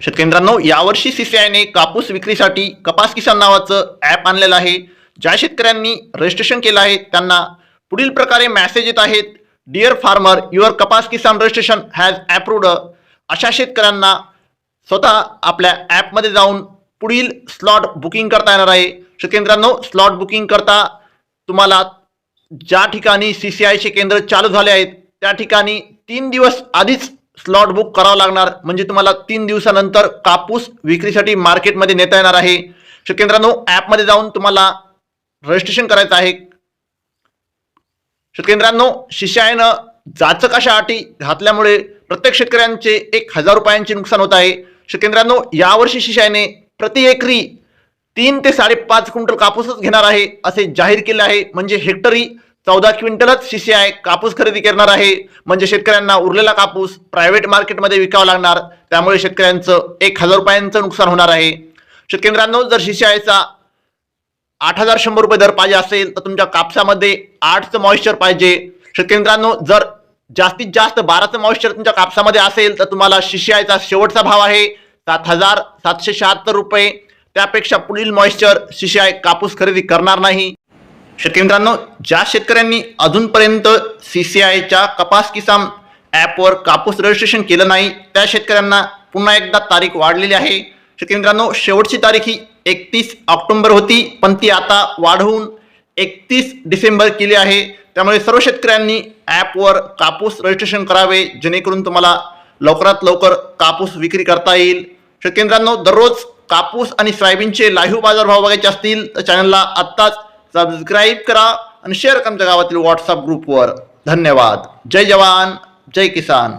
शेतकऱ्यांनो यावर्षी सीसीआयने कापूस विक्रीसाठी कपास किसान नावाचं ॲप आणलेलं आहे. ज्या शेतकऱ्यांनी रजिस्ट्रेशन केलं आहे त्यांना पुढील प्रकारे मॅसेज येत आहेत डिअर फार्मर युअर कपास किसान रजिस्ट्रेशन हॅज अप्रूव्ड अशा शेतकऱ्यांना स्वतः आपल्या ॲपमध्ये जाऊन पुढील स्लॉट बुकिंग करता येणार आहे. शेतकऱ्यांनो स्लॉट बुकिंग करता तुम्हाला ज्या ठिकाणी सी सी आयचे केंद्र चालू झाले आहेत त्या ठिकाणी तीन दिवस आधीच स्लॉट बुक करावं लागणार. म्हणजे तुम्हाला तीन दिवसानंतर कापूस विक्रीसाठी मार्केटमध्ये नेता येणार आहे. शेतकऱ्यांनो ॲपमध्ये जाऊन तुम्हाला रजिस्ट्रेशन करायचं आहे. शेतकऱ्यांनो शिष्यायनं जाचक अशा अटी घातल्यामुळे प्रत्येक शेतकऱ्यांचे एक हजार रुपयांचे नुकसान होत आहे. शेतकऱ्यांनो यावर्षी शिष्याने प्रति एकरी तीन ते साडेपाच क्विंटल कापूसच घेणार आहे असे जाहीर केले आहे. म्हणजे हेक्टरी चौदा क्विंटलच सीसीआय कापूस खरेदी करणार आहे. म्हणजे शेतकऱ्यांना उरलेला कापूस प्रायव्हेट मार्केटमध्ये विकावा लागणार. त्यामुळे शेतकऱ्यांचं एक हजार रुपयांचं नुकसान होणार आहे. शेतकऱ्यांनो जर सीसीआयचा आठ हजार शंभर रुपये दर पाहिजे असेल तर तुमच्या कापसामध्ये आठचं मॉइश्चर पाहिजे. शेतकऱ्यांनो जर जास्तीत जास्त बाराचं मॉइश्चर तुमच्या कापसामध्ये असेल तर तुम्हाला सीसीआयचा शेवटचा भाव आहे सात हजार सातशे शहात्तर रुपये. त्यापेक्षा पुढील मॉइश्चर सीसीआय कापूस खरेदी करणार नाही. शेतकरी मित्रांनो ज्या शेतकऱ्यांनी अजूनपर्यंत सी सी आयच्या कपास किसान ॲपवर कापूस रजिस्ट्रेशन केलं नाही त्या शेतकऱ्यांना पुन्हा एकदा तारीख वाढलेली आहे. शेतकरी मित्रांनो शेवटची तारीख ही एकतीस ऑक्टोंबर होती पण ती आता वाढवून एकतीस डिसेंबर केली आहे. त्यामुळे सर्व शेतकऱ्यांनी ॲपवर कापूस रजिस्ट्रेशन करावे जेणेकरून तुम्हाला लवकरात लवकर कापूस विक्री करता येईल. शेतकरी मित्रांनो दररोज कापूस आणि सोयाबीनचे लाईव्ह बाजारभाव बघायचे असतील तर चॅनलला आत्ताच सबस्क्राईब करा आणि शेअर करा आमच्या गावातील व्हॉट्सअप ग्रुपवर धन्यवाद. जय जवान जय किसान.